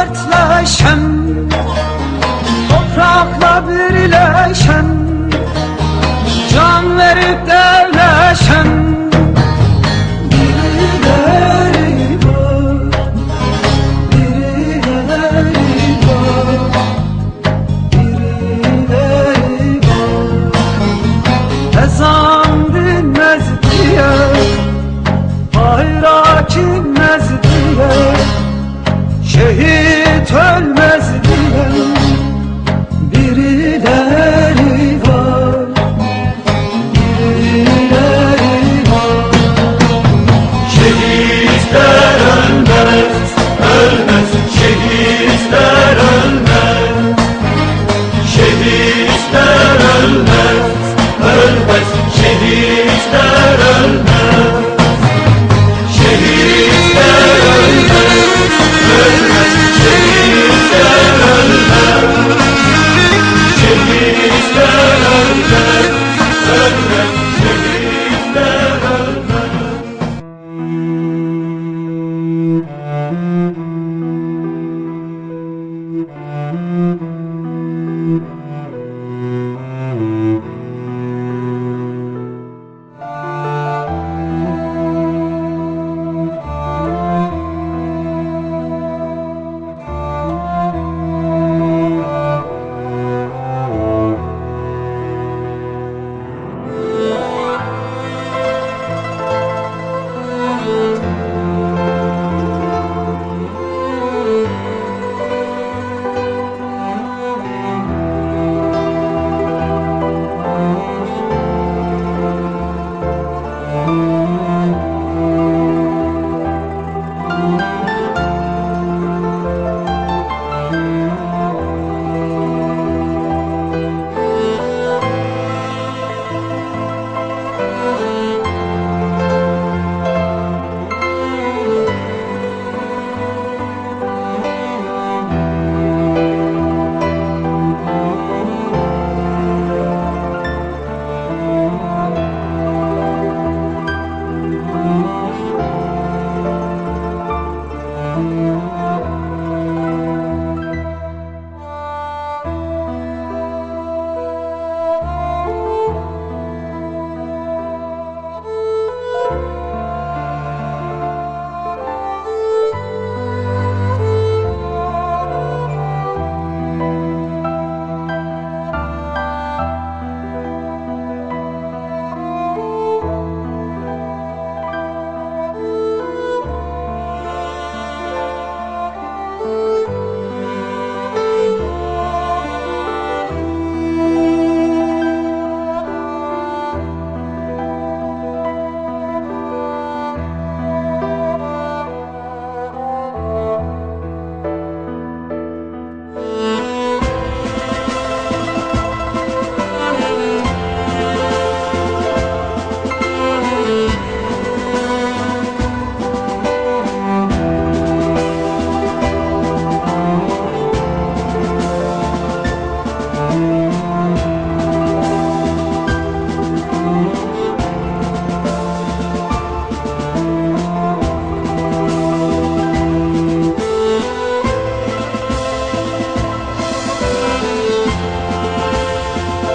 dertleşem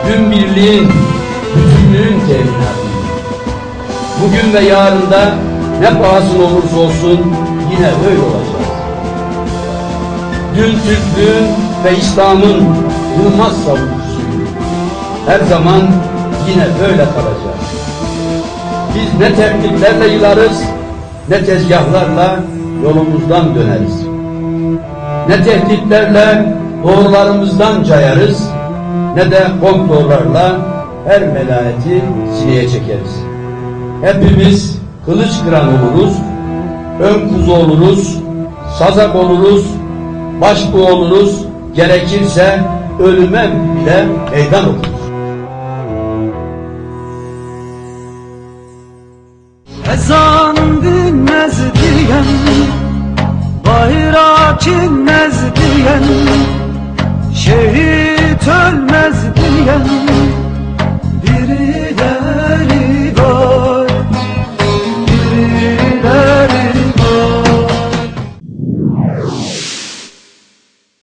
bütün birliğin, bütünlüğün teminatı. Bugün ve yarında ne pahasına olursa olsun yine öyle olacağız. Dün Türklüğün ve İslam'ın yılmaz savunucusuyum. Her zaman yine böyle kalacağız. Biz ne tekliflerle yılarız, ne tezgahlarla yolumuzdan döneriz. Ne tehditlerle doğrularımızdan cayarız, ne de komplolarla her melayeti sineye çekeriz. Hepimiz kılıç kıran oluruz, ön kuzu oluruz, sazak oluruz, başbuğ oluruz, gerekirse ölüme bile meydan okuruz. Ezan dinmez diyen Bayrak inmez diyen Şehit ölmez diyen